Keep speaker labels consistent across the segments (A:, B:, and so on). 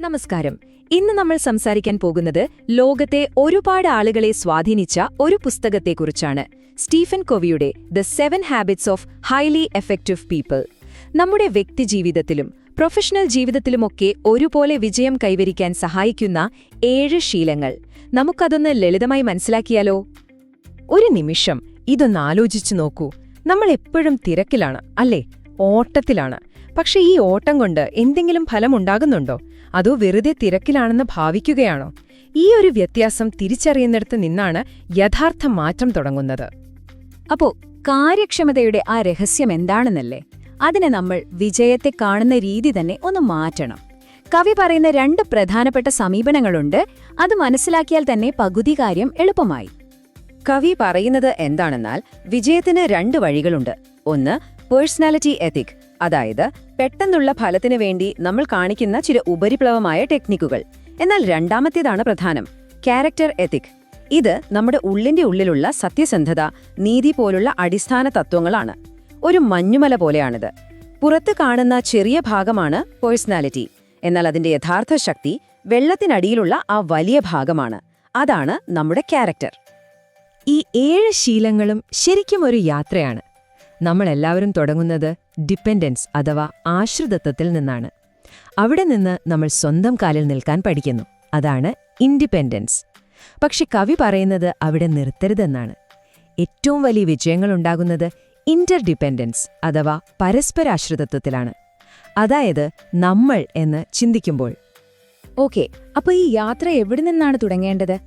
A: നമസ്കാരം. ഇന്ന് നമ്മൾ സംസാരിക്കാൻ പോകുന്നത് ലോകത്തെ ഒരുപാട് ആളുകളെ സ്വാധീനിച്ച ഒരു പുസ്തകത്തെക്കുറിച്ചാണ്. Stephen കോവിയുടെ the seven habits of highly effective people നമ്മുടെ വ്യക്തിജീവിതത്തിലും പ്രൊഫഷണൽ ജീവിതത്തിലുമൊക്കെ ഒരുപോലെ വിജയം കൈവരിക്കാൻ സഹായിക്കുന്ന ഏഴ് ശീലങ്ങൾ. നമുക്കതൊന്ന് ലളിതമായി മനസ്സിലാക്കിയാലോ? ഒരു നിമിഷം ഇതൊന്ന് ആലോചിച്ചു നോക്കൂ. നമ്മൾ എപ്പോഴും തിരക്കിലാണ് അല്ലേ? ഓട്ടത്തിലാണ്. പക്ഷേ ഈ ഓട്ടം കൊണ്ട് എന്തെങ്കിലും ഫലമുണ്ടാകുന്നുണ്ടോ? അതോ വെറുതെ തിരക്കിലാണെന്ന് ഭാവിക്കുകയാണോ? ഈ ഒരു വ്യത്യാസം തിരിച്ചറിയുന്നിടത്ത് നിന്നാണ് യഥാർത്ഥ മാറ്റം തുടങ്ങുന്നത്.
B: അപ്പോ കാര്യക്ഷമതയുടെ ആ രഹസ്യം എന്താണെന്നല്ലേ? അതിനെ നമ്മൾ വിജയത്തെ കാണുന്ന രീതി തന്നെ ഒന്ന് മാറ്റണം. കവി പറയുന്ന രണ്ട് പ്രധാനപ്പെട്ട സമീപനങ്ങളുണ്ട്. അത് മനസ്സിലാക്കിയാൽ തന്നെ പകുതി കാര്യം എളുപ്പമായി.
A: കവി പറയുന്നത് എന്താണെന്നാൽ വിജയത്തിന് രണ്ട് വഴികളുണ്ട്. ഒന്ന് പേഴ്സണാലിറ്റി എത്തിക് അതായത് പെട്ടെന്നുള്ള ഫലത്തിന് വേണ്ടി നമ്മൾ കാണിക്കുന്ന ചില ഉപരിപ്ലവമായ ടെക്നിക്കുകൾ. എന്നാൽ രണ്ടാമത്തേതാണ് പ്രധാനം ക്യാരക്ടർ എത്തിക്. ഇത് നമ്മുടെ ഉള്ളിന്റെ ഉള്ളിലുള്ള സത്യസന്ധത നീതി പോലുള്ള അടിസ്ഥാന തത്വങ്ങളാണ്. ഒരു മഞ്ഞുമല പോലെയാണിത്. പുറത്ത് കാണുന്ന ചെറിയ ഭാഗമാണ് പേഴ്സണാലിറ്റി. എന്നാൽ അതിന്റെ യഥാർത്ഥ ശക്തി വെള്ളത്തിനടിയിലുള്ള ആ വലിയ ഭാഗമാണ്. അതാണ് നമ്മുടെ ക്യാരക്ടർ. ഈ ഏഴ് ശീലങ്ങളും ശരിക്കും ഒരു യാത്രയാണ്. നമ്മളെല്ലാവരും തുടങ്ങുന്നത് ഡിപ്പെൻഡൻസ് അഥവാ ആശ്രിതത്വത്തിൽ നിന്നാണ്. അവിടെ നിന്ന് നമ്മൾ സ്വന്തം കാലിൽ നിൽക്കാൻ പഠിക്കുന്നു. അതാണ് ഇൻഡിപെൻഡൻസ്. പക്ഷെ കവി പറയുന്നത് അവിടെ നിർത്തരുതെന്നാണ്. ഏറ്റവും വലിയ വിജയങ്ങൾ വിജയങ്ങളുണ്ടാകുന്നത് ഇന്റർഡിപ്പെൻഡൻസ് അഥവാ പരസ്പരാശ്രിതത്വത്തിലാണ്. അതായത് നമ്മൾ എന്ന് ചിന്തിക്കുമ്പോൾ.
B: ഓക്കെ അപ്പൊ ഈ യാത്ര എവിടെ നിന്നാണ് തുടങ്ങേണ്ടത്?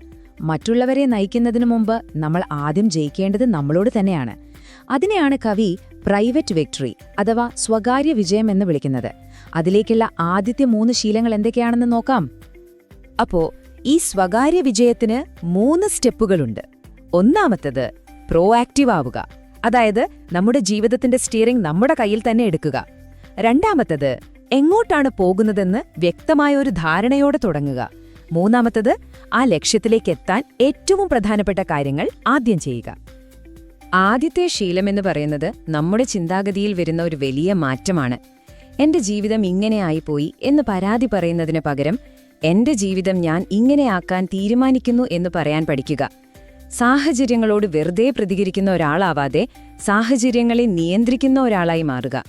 B: മറ്റുള്ളവരെ നയിക്കുന്നതിനു മുമ്പ് നമ്മൾ ആദ്യം ജയിക്കേണ്ടത് നമ്മളോട് തന്നെയാണ്. അതിനെയാണ് കവി പ്രൈവറ്റ് വിക്ടറി അഥവാ സ്വകാര്യ വിജയം എന്ന് വിളിക്കുന്നത്. അതിലേക്കുള്ള ആദ്യത്തെ മൂന്ന് ശീലങ്ങൾ എന്തൊക്കെയാണെന്ന് നോക്കാം.
A: അപ്പോ ഈ സ്വകാര്യ വിജയത്തിന് മൂന്ന് സ്റ്റെപ്പുകളുണ്ട്. ഒന്നാമത്തത് പ്രോആക്റ്റീവ് ആവുക. അതായത് നമ്മുടെ ജീവിതത്തിന്റെ സ്റ്റിയറിംഗ് നമ്മുടെ കയ്യിൽ തന്നെ എടുക്കുക. രണ്ടാമത്തത് എങ്ങോട്ടാണ് പോകുന്നതെന്ന് വ്യക്തമായ ഒരു ധാരണയോടെ തുടങ്ങുക. മൂന്നാമത്തത് ആ ലക്ഷ്യത്തിലേക്ക് എത്താൻ ഏറ്റവും പ്രധാനപ്പെട്ട കാര്യങ്ങൾ ആദ്യം ചെയ്യുക. ആദ്യത്തെ ശീലമെന്ന് പറയുന്നത് നമ്മുടെ ചിന്താഗതിയിൽ വരുന്ന ഒരു വലിയ മാറ്റമാണ്. എന്റെ ജീവിതം ഇങ്ങനെയായിപ്പോയി എന്ന് പരാതി പറയുന്നതിന് പകരം എന്റെ ജീവിതം ഞാൻ ഇങ്ങനെയാക്കാൻ തീരുമാനിക്കുന്നു എന്ന് പറയാൻ പഠിക്കുക. സാഹചര്യങ്ങളോട് വെറുതെ പ്രതികരിക്കുന്ന ഒരാളാവാതെ സാഹചര്യങ്ങളെ നിയന്ത്രിക്കുന്ന ഒരാളായി മാറുക.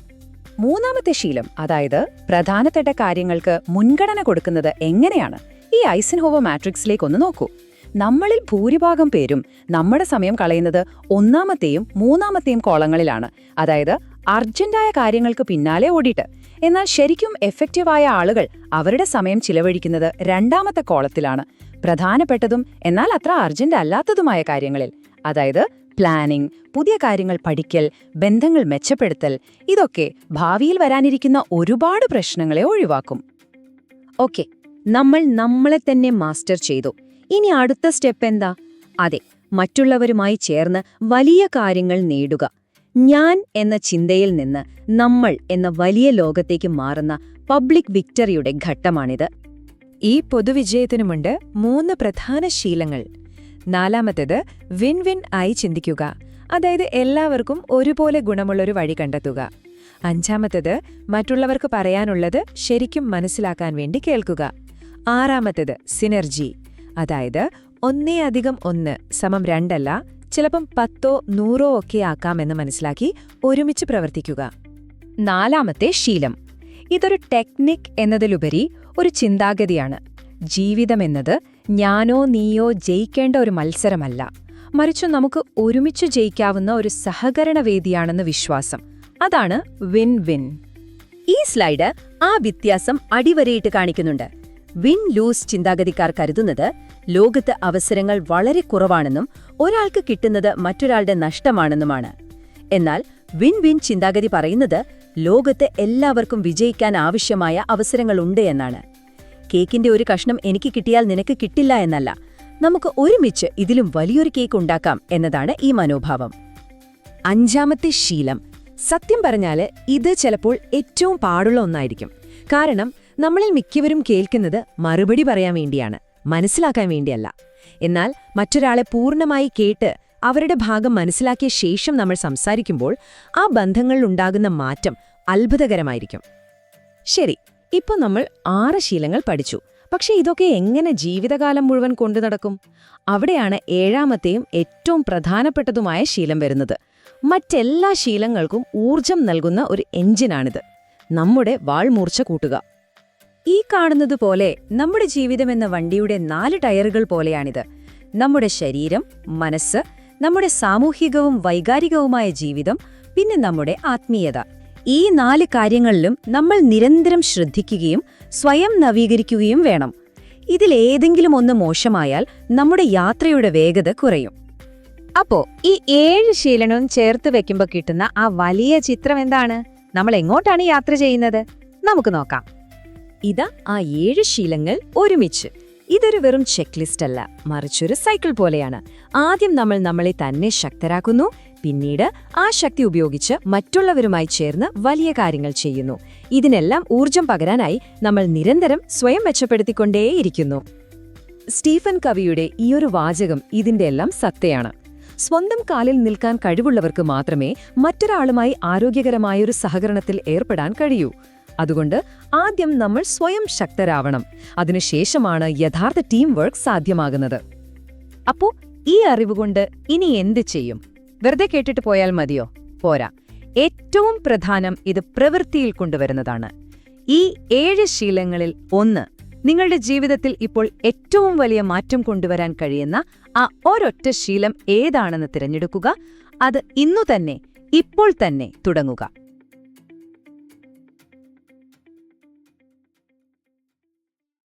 A: മൂന്നാമത്തെ ശീലം അതായത് പ്രധാനപ്പെട്ട കാര്യങ്ങൾക്ക് മുൻഗണന കൊടുക്കുന്നത് എങ്ങനെയാണ്? ഈ ഐസൻഹോവ മാട്രിക്സിലേക്ക് ഒന്ന് നോക്കൂ. നമ്മളിൽ ഭൂരിഭാഗം പേരും നമ്മുടെ സമയം കളയുന്നത് ഒന്നാമത്തെയും മൂന്നാമത്തെയും കോളങ്ങളിലാണ്. അതായത് അർജന്റായ കാര്യങ്ങൾക്ക് പിന്നാലെ ഓടിയിട്ട്. എന്നാൽ ശരിക്കും എഫക്റ്റീവായ ആളുകൾ അവരുടെ സമയം ചിലവഴിക്കുന്നത് രണ്ടാമത്തെ കോളത്തിലാണ്. പ്രധാനപ്പെട്ടതും എന്നാൽ അത്ര അർജന്റ് അല്ലാത്തതുമായ കാര്യങ്ങളിൽ. അതായത് പ്ലാനിംഗ് പുതിയ കാര്യങ്ങൾ പഠിക്കൽ ബന്ധങ്ങൾ മെച്ചപ്പെടുത്തൽ ഇതൊക്കെ ഭാവിയിൽ വരാനിരിക്കുന്ന ഒരുപാട് പ്രശ്നങ്ങളെ ഒഴിവാക്കും. ഓക്കെ നമ്മൾ നമ്മളെ തന്നെ മാസ്റ്റർ ചെയ്തു. ഇനി അടുത്ത സ്റ്റെപ്പ് എന്താ? അതെ മറ്റുള്ളവരുമായി ചേർന്ന് വലിയ കാര്യങ്ങൾ നേടുക. ഞാൻ എന്ന ചിന്തയിൽ നിന്ന് നമ്മൾ എന്ന വലിയ ലോകത്തേക്ക് മാറുന്ന പബ്ലിക് വിക്ടറിയുടെ ഘട്ടമാണിത്. ഈ പൊതുവിജയത്തിനുമുണ്ട് മൂന്ന് പ്രധാന ശീലങ്ങൾ. നാലാമത്തേത് വിൻ വിൻ ആയി ചിന്തിക്കുക. അതായത് എല്ലാവർക്കും ഒരുപോലെ ഗുണമുള്ളൊരു വഴി കണ്ടെത്തുക. അഞ്ചാമത്തേത് മറ്റുള്ളവർക്ക് പറയാനുള്ളത് ശരിക്കും മനസ്സിലാക്കാൻ വേണ്ടി കേൾക്കുക. ആറാമത്തേത് സിനർജി. അതായത് ഒന്നേ അധികം ഒന്ന് സമം രണ്ടല്ല ചിലപ്പം പത്തോ നൂറോ ഒക്കെ ആക്കാമെന്ന് മനസ്സിലാക്കി ഒരുമിച്ച് പ്രവർത്തിക്കുക. നാലാമത്തെ ശീലം. ഇതൊരു ടെക്നിക് എന്നതിലുപരി ഒരു ചിന്താഗതിയാണ്. ജീവിതമെന്നത് ഞാനോ നീയോ ജയിക്കേണ്ട ഒരു മത്സരമല്ല. മറിച്ച് നമുക്ക് ഒരുമിച്ച് ജയിക്കാവുന്ന ഒരു സഹകരണ വേദിയാണെന്ന് വിശ്വാസം. അതാണ് വിൻ വിൻ. ഈ സ്ലൈഡ് ആ വ്യത്യാസം അടിവരയിട്ട് കാണിക്കുന്നുണ്ട്. വിൻ ലൂസ് ചിന്താഗതിക്കാർ കരുതുന്നത് ലോകത്ത് അവസരങ്ങൾ വളരെ കുറവാണെന്നും ഒരാൾക്ക് കിട്ടുന്നത് മറ്റൊരാളുടെ നഷ്ടമാണെന്നുമാണ്. എന്നാൽ വിൻ വിൻ ചിന്താഗതി പറയുന്നത് ലോകത്ത് എല്ലാവർക്കും വിജയിക്കാൻ ആവശ്യമായ അവസരങ്ങളുണ്ട് എന്നാണ്. കേക്കിന്റെ ഒരു കഷ്ണം എനിക്ക് കിട്ടിയാൽ നിനക്ക് കിട്ടില്ല എന്നല്ല. നമുക്ക് ഒരുമിച്ച് ഇതിലും വലിയൊരു കേക്ക് ഉണ്ടാക്കാം എന്നതാണ് ഈ മനോഭാവം. അഞ്ചാമത്തെ ശീലം. സത്യം പറഞ്ഞാൽ ഇത് ചിലപ്പോൾ ഏറ്റവും പാടുള്ള ഒന്നായിരിക്കും. കാരണം നമ്മളിൽ മിക്കവരും കേൾക്കുന്നത് മറുപടി പറയാൻ വേണ്ടിയാണ് മനസ്സിലാക്കാൻ വേണ്ടിയല്ല. എന്നാൽ മറ്റൊരാളെ പൂർണമായി കേട്ട് അവരുടെ ഭാഗം മനസ്സിലാക്കിയ ശേഷം നമ്മൾ സംസാരിക്കുമ്പോൾ ആ ബന്ധങ്ങളിലുണ്ടാകുന്ന മാറ്റം അത്ഭുതകരമായിരിക്കും. ശരി ഇപ്പൊ നമ്മൾ ആറ് ശീലങ്ങൾ പഠിച്ചു. പക്ഷെ ഇതൊക്കെ എങ്ങനെ ജീവിതകാലം മുഴുവൻ കൊണ്ടു നടക്കും? അവിടെയാണ് ഏഴാമത്തെയും ഏറ്റവും പ്രധാനപ്പെട്ടതുമായ ശീലം വരുന്നത്. മറ്റെല്ലാ ശീലങ്ങൾക്കും ഊർജം നൽകുന്ന ഒരു എഞ്ചിനാണിത് നമ്മുടെ വാൾമൂർച്ച കൂട്ടുക.
B: ഈ കാണുന്നത് പോലെ നമ്മുടെ ജീവിതം എന്ന വണ്ടിയുടെ നാല് ടയറുകൾ പോലെയാണിത്. നമ്മുടെ ശരീരം മനസ്സ് നമ്മുടെ സാമൂഹികവും വൈകാരികവുമായ ജീവിതം പിന്നെ നമ്മുടെ ആത്മീയത. ഈ നാല് കാര്യങ്ങളിലും നമ്മൾ നിരന്തരം ശ്രദ്ധിക്കുകയും സ്വയം നവീകരിക്കുകയും വേണം. ഇതിലേതെങ്കിലും ഒന്ന് മോശമായാൽ നമ്മുടെ യാത്രയുടെ വേഗത കുറയും. അപ്പോ ഈ ഏഴ് ശീലനവും ചേർത്ത് വെക്കുമ്പോൾ കിട്ടുന്ന ആ വലിയ ചിത്രം എന്താണ്? നമ്മൾ എങ്ങോട്ടാണ് യാത്ര ചെയ്യുന്നത്? നമുക്ക് നോക്കാം. ഇതാ ആ ഏഴ് ശീലങ്ങൾ ഒരുമിച്ച്. ഇതൊരു വെറും ചെക്ക് ലിസ്റ്റ് അല്ല മറിച്ചൊരു സൈക്കിൾ പോലെയാണ്. ആദ്യം നമ്മൾ നമ്മളെ തന്നെ ശക്തരാക്കുന്നു പിന്നീട് ആ ശക്തി ഉപയോഗിച്ച് മറ്റുള്ളവരുമായി ചേർന്ന് വലിയ കാര്യങ്ങൾ ചെയ്യുന്നു. ഇതിനെല്ലാം ഊർജം പകരാനായി നമ്മൾ നിരന്തരം സ്വയം മെച്ചപ്പെടുത്തിക്കൊണ്ടേയിരിക്കുന്നു. സ്റ്റീഫൻ കവിയുടെ ഈയൊരു വാചകം ഇതിന്റെ എല്ലാം സത്തയാണ്. സ്വന്തം കാലിൽ നിൽക്കാൻ കഴിവുള്ളവർക്ക് മാത്രമേ മറ്റൊരാളുമായി ആരോഗ്യകരമായൊരു സഹകരണത്തിൽ ഏർപ്പെടാൻ കഴിയൂ. അതുകൊണ്ട് ആദ്യം നമ്മൾ സ്വയം ശക്തരാവണം. അതിനുശേഷമാണ് യഥാർത്ഥ ടീം വർക്ക് സാധ്യമാകുന്നത്. അപ്പോ ഈ അറിവുകൊണ്ട് ഇനി എന്ത് ചെയ്യും? വെറുതെ കേട്ടിട്ട് പോയാൽ മതിയോ? പോരാ. ഏറ്റവും പ്രധാനം ഇത് പ്രവൃത്തിയിൽ കൊണ്ടുവരുന്നതാണ്. ഈ ഏഴ് ശീലങ്ങളിൽ ഒന്ന് നിങ്ങളുടെ ജീവിതത്തിൽ ഇപ്പോൾ ഏറ്റവും വലിയ മാറ്റം കൊണ്ടുവരാൻ കഴിയുന്ന ആ ഒരൊറ്റ ശീലം ഏതാണെന്ന് തിരഞ്ഞെടുക്കുക. അത് ഇന്നു തന്നെ ഇപ്പോൾ തന്നെ തുടങ്ങുക.